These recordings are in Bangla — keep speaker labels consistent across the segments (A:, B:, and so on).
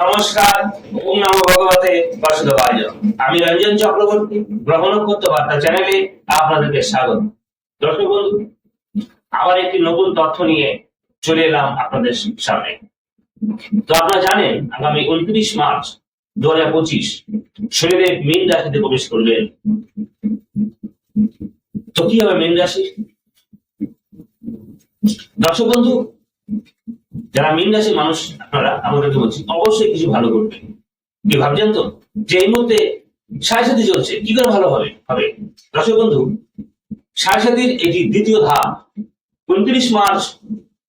A: নমস্কার, ওম নম ভগবতে বাসুদেবায়। আমি রঞ্জন চক্রবর্তী, গ্রহণ করতে বার্তা চ্যানেলে আপনাদেরকে স্বাগত। দর্শক বন্ধু, আবার একটি নতুন তথ্য নিয়ে চলে এলাম আপনাদের সামনে। তো আপনারা জানেন, আগামী উনত্রিশ মার্চ দু হাজার পঁচিশ শরীরের মীন রাশিতে প্রবেশ করবেন। তো কি হবে মীন রাশি? দর্শক বন্ধু যারা মীন মানুষ, আপনারা আমাদেরকে বলছি অবশ্যই কিছু ভালো করবে। কি ভাবছেন তো? যে এই মুহূর্তে সাড়ে চলছে, কি করে ভালো হবে? হবে। দর্শক বন্ধু, সাড়ে এটি দ্বিতীয় ধাপ। উনত্রিশ মার্চ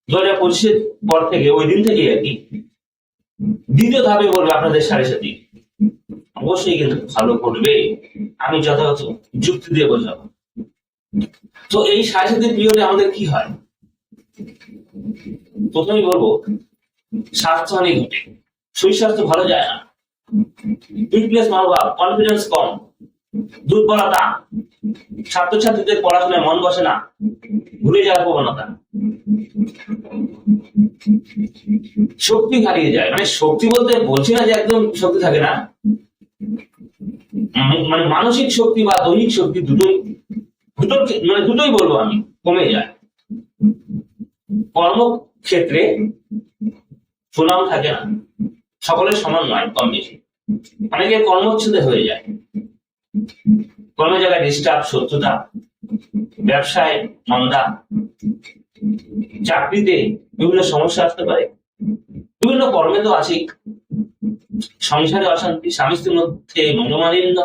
A: দু হাজার পঁচিশের পর থেকে, ওই দিন থেকে আর কি, দ্বিতীয় ধাপে বলবে আপনাদের সাড়ে সাথী অবশ্যই কিন্তু ভালো করবে। আমি যথাযথ যুক্তি দিয়ে বোঝাবো। তো এই সাড়ে সাথীর পিরিয়ডে আমাদের কি হয়? প্রথমেই বলব স্বাস্থ্যহানি ঘটে। শরীর স্বাস্থ্য ভালো যায় না। উইকনেস মনোভাব কনফিডেন্স কম। দুর্বলতা। ছাত্রছাত্রীদের পড়াশোনায় মন বসে না। ভুলে যাওয়ার প্রবণতা। শক্তি হারিয়ে যায়। মানে শক্তি বলতে বলছি না যে একদম শক্তি থাকে না। মানে মানসিক শক্তি বা দৈহিক শক্তি দুটোই দুটো মানে দুটোই বলব আমি, কমে যায়। কর্মক্ষেত্রে সুনাম থাকে না। সকলের সমান নয়, কম বেশি। অনেকে কর্মচ্ছেদে হয়ে যায়। কর্ম জায়গায় ডিস্টার্ব শত্রুতা, ব্যবসায় মন্দা, চাকরিতে বিভিন্ন সমস্যা আসতে পারে। বিভিন্ন কর্মে তো আছেই। সংসারে অশান্তি, স্বামী স্ত্রীর মধ্যে মনোমালিন্য।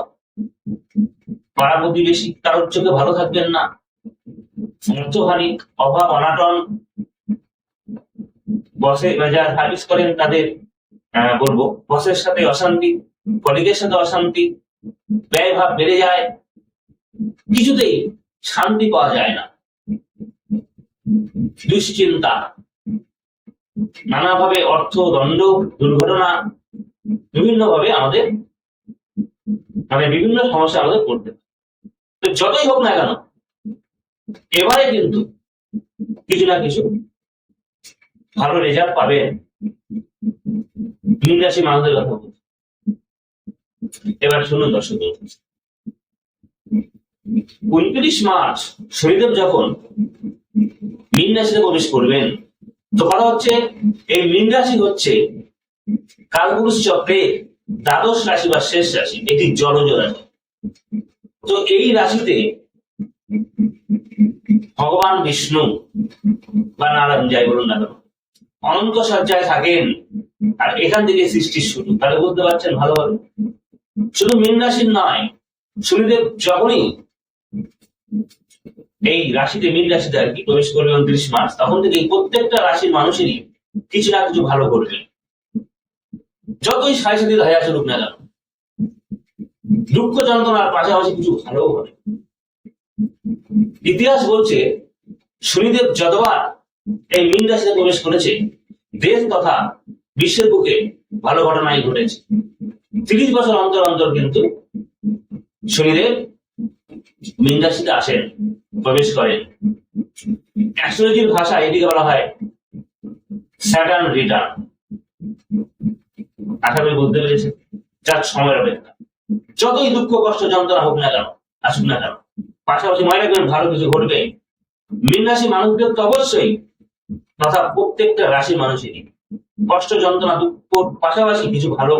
A: পাড়া প্রতিবেশী কারোর চোখে ভালো থাকবেন না। অর্থহানি, অভাব, অনাটন বসে যারা সার্ভিস করেন তাদের বলব, বসের সাথে অশান্তি কলিগের সাথে অশান্তি ব্যয় ভাব বেড়ে যায়, কিছুতেই শান্তি পাওয়া যায় না। দুশ্চিন্তা, নানাভাবে অর্থ, দণ্ড, দুর্ঘটনা বিভিন্ন ভাবে আমাদের মানে বিভিন্ন সমস্যা আমাদের পড়তে তো যতই হোক না কেন, এবারে কিন্তু কিছু না কিছু ভালো রেজাল্ট পাবেন। মীন রাশি মানুষদের কথা বলছি। এবার শুনুন দর্শক। উনত্রিশ মার্চ শনিদেব যখন মীন রাশিতে প্রবেশ করবেন, তো কথা হচ্ছে, এই মীন রাশি হচ্ছে কালপুরুষ চক্রে দ্বাদশ রাশি বা শেষ রাশি, এটি জলজ রাশি। তো এই রাশিতে ভগবান বিষ্ণু বা নারায়ণ, যাই বলুন না কেন অনন্ত সজ্জায় থাকেন আর এখান থেকে সৃষ্টি শুরু। তাহলে বুঝতে পারছেন ভালোভাবে? শুধু মীন নয়, শনিদেব যখনই এই রাশিতে মীন রাশিতে আর কি প্রবেশ করবে উনত্রিশ মার্চ, তখন থেকে প্রত্যেকটা রাশির মানুষেরই কিছু না কিছু ভালো করবে যতই সাড়ে সাথে ধায়া চলুক না কেন দুঃখ যন্ত্রণার পাশাপাশি কিছু ভালো হবে ইতিহাস বলছে, শনিদেব যতবার এই মীন রাশিতে প্রবেশ করেছে দেশ তথা বিশ্বের বুকে ভালো ঘটনাই ঘটেছে। তিরিশ বছর অন্তর অন্তর কিন্তু শনিদেব মীন রাশিতে আসেন, প্রবেশ করেন। অ্যাস্ট্রোলজির ভাষা এটিকে বলা হয় স্যাটার্ন রিটার্ন আশা করি বুঝতে পেরেছে যার সময়ের অপেক্ষা। যতই দুঃখ, কষ্ট, যন্ত্রণা হোক না কেন, আসুক না কেন, পাশাপাশি মনে রাখবেন ভালো কিছু ঘটবে। মীন রাশি মানুষদের তো অবশ্যই তথা প্রত্যেকটা রাশির মানুষেরই কষ্ট, যন্ত্রণা, দুঃখ, পাশাপাশি কিছু ভালো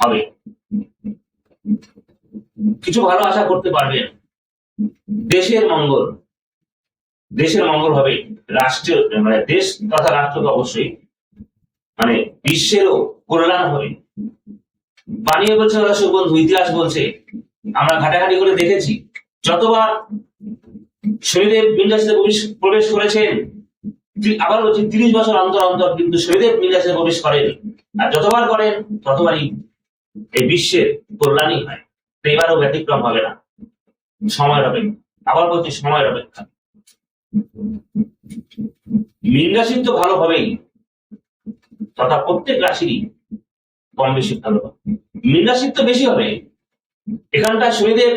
A: হবে। কিছু ভালো আশা করতে পারবেন দেশের মঙ্গল দেশের মঙ্গল হবে রাষ্ট্রের মানে দেশ তথা রাষ্ট্র তো অবশ্যই মানে বিশ্বেরও কল্যাণ হবে। বানিয়ে বলছে দর্শক বন্ধু ইতিহাস বলছে। আমরা ঘাটাঘাটি করে দেখেছি। যতবার শনিদেব বিন্যাসে প্রবেশ করেছেন আবার বলছি, তিরিশ বছর অন্তর অন্তর কিন্তু শনিদেব বিন্যাসে প্রবেশ করেন। আর যতবার করেন, ততবারই এই বিশ্বের কল্যাণই হয়। তো এবারও ব্যতিক্রম হবে না। সময়ের অপেক্ষা। আবার বলছি, সময়ের অপেক্ষা। মীন তো ভালো হবেই। তথা প্রত্যেক রাশিরই কম বেশি ভালো হবে। মীন তো বেশি হবে। এখানকার শনিদেব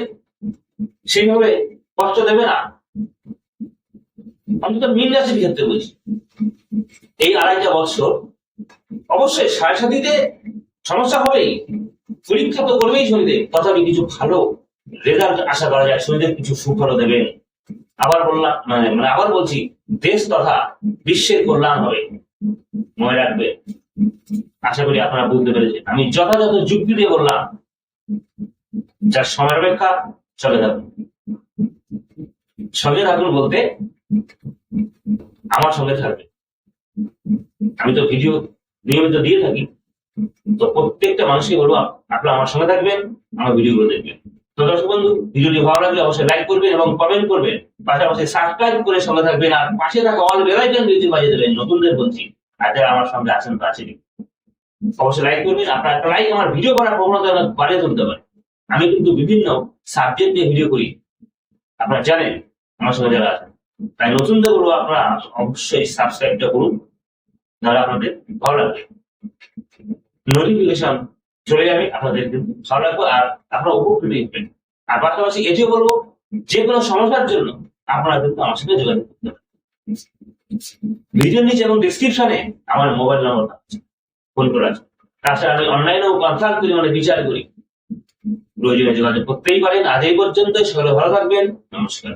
A: সেইভাবে কষ্ট দেবে না। অন্তত মীন রাশির ক্ষেত্রে বলছি। এই আড়াইটা বছর অবশ্যই সাড়ে সাথীতে সমস্যা হবেই। পরীক্ষা তো করবেই শনিদেব। তথাপি কিছু ভালো রেজাল্ট আশা করা যায়। শনিদেব কিছু সুফল দেবেন আবার বললাম মানে মানে আবার বলছি, দেশ তথা বিশ্বের কল্যাণ হবে। মনে রাখবে। আশা করি আপনারা বুঝতে পেরেছেন। আমি যথাযথ যুক্তি দিয়ে বললাম, যার সময় অপেক্ষা চলে থাকুন সঙ্গে থাকুন বলতে আমার সঙ্গে থাকবে। আমি তো ভিডিও নিয়মিত দিয়ে থাকি। তো প্রত্যেকটা মানুষকে বলব আপ- আপনারা আমার সঙ্গে থাকবেন, আমার ভিডিও ভিডিওগুলো দেখবেন। তো দর্শক বন্ধু ভিডিওটি ভালো লাগলে অবশ্যই লাইক করবেন এবং কমেন্ট করবেন। পাশাপাশি সাবস্ক্রাইব করে সঙ্গে থাকবেন আর পাশে থাকা অল বেলাইকন বিউটি বাজিয়ে দেবেন নতুনদের বলছি। আর যারা আমার সঙ্গে আছেন আছেন অবশ্যই লাইক করবেন। আপনার একটা লাইক আমার ভিডিও করার প্রবণতা বাড়িয়ে তুলতে পারে। আমি কিন্তু বিভিন্ন সাবজেক্ট নিয়ে ভিডিও করি। আপনারা জানেন, আমার সঙ্গে যারা আছেন। তাই নতুনদের বলব আপনারা অবশ্যই সাবস্ক্রাইবটা করুন, নাহলে আপনাদের ভালো লাগবে। নোটিফিকেশন চলে যাবে, আপনাদের কিন্তু ভালো লাগবে আর আপনারা উপকৃত হবেন আর পাশাপাশি এটিও বলব, যে কোনো সমস্যার জন্য আপনারা কিন্তু আমার সঙ্গে যোগাযোগ করতে পারেন। ভিডিওর নিচে এবং ডিসক্রিপশনে আমার মোবাইল নম্বর থাকছে ফোন করা আছে তাছাড়া আমি অনলাইনেও কনসাল্ট করি মানে বিচার করি। প্রয়োজনে যোগাযোগ করতেই পারেন। আজ এই পর্যন্ত সকলে ভালো থাকবেন। নমস্কার।